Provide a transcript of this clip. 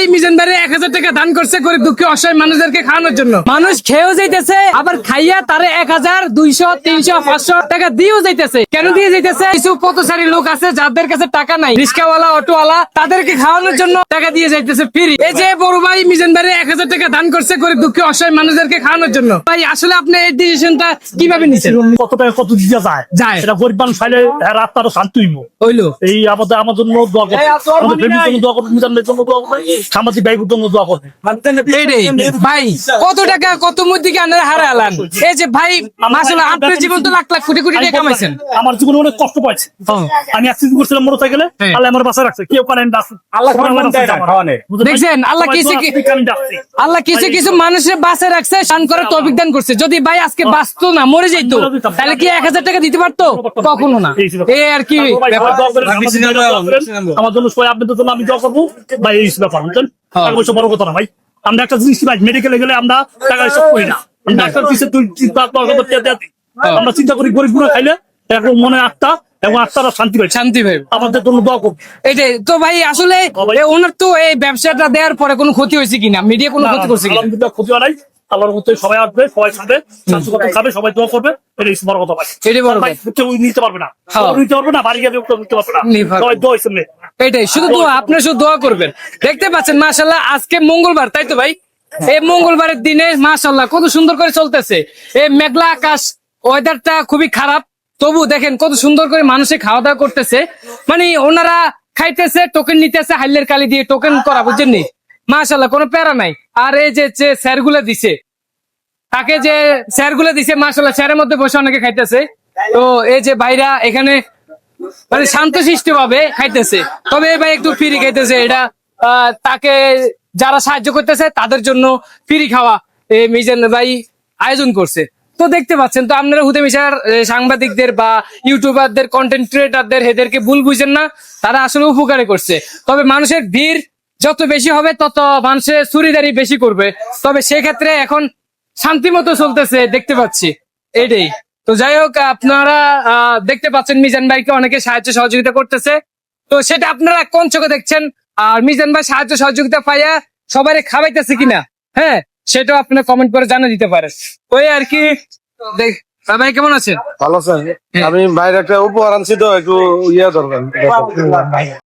ভাই মিজান ভাই এক হাজার টাকা দান করছে গরিব দুঃখী অসহায় মানুষদেরকে খাওয়ানোর জন্য। মানুষ খেয়েও যাইতেছে আবার খাইয়া তারে এক হাজার দুইশো তিনশো পাঁচশো টাকা দিয়েও যাইতেছে। কেন দিয়ে যাইতেছে? কিছু পথচারী লোক আছে যাদের কাছে টাকা নাই। রিক্সাওয়ালা অটোওয়ালা তাদেরকে খাওয়ানোর জন্য টাকা দিয়ে যাইতেছে ফ্রি এই যে বড় ভাই মিজান ভাই এক হাজার টাকা দান করছে গরিব দুঃখী অসহায় মানুষদেরকে খাওয়ানোর জন্য। ভাই আসলে আপনি এই ডিসিশনটা কীভাবে নিচ্ছেন কত টাকা কত দিতে যায়? যায়। এটা গরিব মানুষ হ্যাঁ রাত তারও শান্তি হইব। হইল। এই আমাদের আমার জন্য দোয়া করবে আমাদের ফ্যামিলির জন্য দোয়া করবে মিজানের জন্য দোয়া করবে সামাজিক দোয়া করবে ভাই কত টাকা কত মধ্যে আলান এই যে ভাই মাসাল্লাহ আপনার জীবন তো লাখ লাখ কোটি কোটি টাকা কামাইছেন আমার জীবনে অনেক কষ্ট পাইছে আমি অ্যাক্সিডেন্ট করছিলাম হ্যাঁ। আল্লাহ আমার বাসা রাখছে কেউ পারেন আল্লাহ। দেখছেন, আল্লাহ কিছু আল্লাহ কিছু কিছু মানুষের বাসে রাখছে শান করে তৌফিক দান করছে যদি ভাই আজকে বাঁচতো না মরে যাইতো তাহলে কি এক হাজার টাকা দিতে পারতো কখনো না এই আর কি ব্যাপার। আমার জন্য সবাই আপনাদের জন্য আমি দোয়া করব ভাই এই ব্যাপার হ্যাঁ। টাকা পয়সা বড় কথা না ভাই। আমরা একটা জিনিস ভাই মেডিকেলে গেলে আমরা টাকা হিসাব করি না। ডাক্তার পিছিয়ে তুই চিন্তা দরকার করতে যেতে। হ্যাঁ। আমরা চিন্তা করি গরিবগুলো খাইলে এখন মনে আত্মা এবং আত্মারা শান্তি পাই। শান্তি ভাই আমাদের জন্য দোয়া করব। এইটাই তো ভাই আসলে ওনার তো এই ব্যবসাটা দেওয়ার পরে কোনো ক্ষতি হয়েছে কিনা? মিডিয়া কোনো ক্ষতি করছে কিনা? আলহামদুলিল্লাহ ক্ষতি হয় নাই। আল্লাহর সবাই আসবে সবাই খাবে কথা খাবে সবাই দোয়া করবে। এটাই বড় কথা ভাই। বড় নিতে পারবে না। হ্যাঁ। নিতে পারবে না বাড়ি গিয়ে নিতে পারবে না। সবাই দোয়া হিসেবে এটাই শুধু দোয়া আপনি শুধু দোয়া করবেন। দেখতে পাচ্ছেন মাশাল্লাহ আজকে মঙ্গলবার তাই তো ভাই? এই মঙ্গলবারের দিনে মাশাল্লাহ কত সুন্দর করে চলতেছে। এই মেঘলা আকাশ ওয়েদারটা খুবই খারাপ। তবু দেখেন কত সুন্দর করে মানুষে খাওয়া দাওয়া করতেছে। মানে ওনারা খাইতেছে টোকেন নিতেছে হাইলের কালি দিয়ে টোকেন করা বুঝছেন নি? মাশাল্লাহ কোনো প্যারা নাই। আর এই যে যে স্যারগুলো দিছে তাকে যে স্যারগুলো দিছে মাশাল্লাহ স্যারের মধ্যে বসে অনেকে খাইতেছে। তো এই যে ভাইরা এখানে মানে শান্তশিষ্ট ভাবে খাইতেছে। তবে ভাই একটু ফ্রি খাইতেছে, এটা তাকে যারা সাহায্য করতেছে, তাদের জন্য ফ্রি খাওয়া মিজান ভাই আয়োজন করছে। তো দেখতে পাচ্ছেন, তো আপনারা হুদে মিশার সাংবাদিকদের বা ইউটিউবারদের কন্টেন্ট ক্রিয়েটারদের এদেরকে ভুল বুঝেন না, তারা আসলে উপকারে করছে। তবে মানুষের ভিড় যত বেশি হবে, তত মানুষের চুরিদারি বেশি করবে। তবে সেক্ষেত্রে এখন শান্তি মতো চলতেছে, দেখতে পাচ্ছি। এটাই। তো যাই হোক আপনারা আহ, দেখতে পাচ্ছেন মিজান ভাইকে অনেকে সাহায্য সহযোগিতা করতেছে। তো সেটা আপনারা কোন চোখে দেখছেন? আর মিজান ভাই সাহায্য সহযোগিতা পাইয়া সবাই খাওয়াইতেছে কিনা? হ্যাঁ সেটাও আপনারা কমেন্ট করে জানা দিতে পারেন। ওই আর কি দেখ ভাই কেমন আছেন? ভালো স্যার আমি বাইরে একটা উপহার আনছি তো একটু ইয়ে দরকার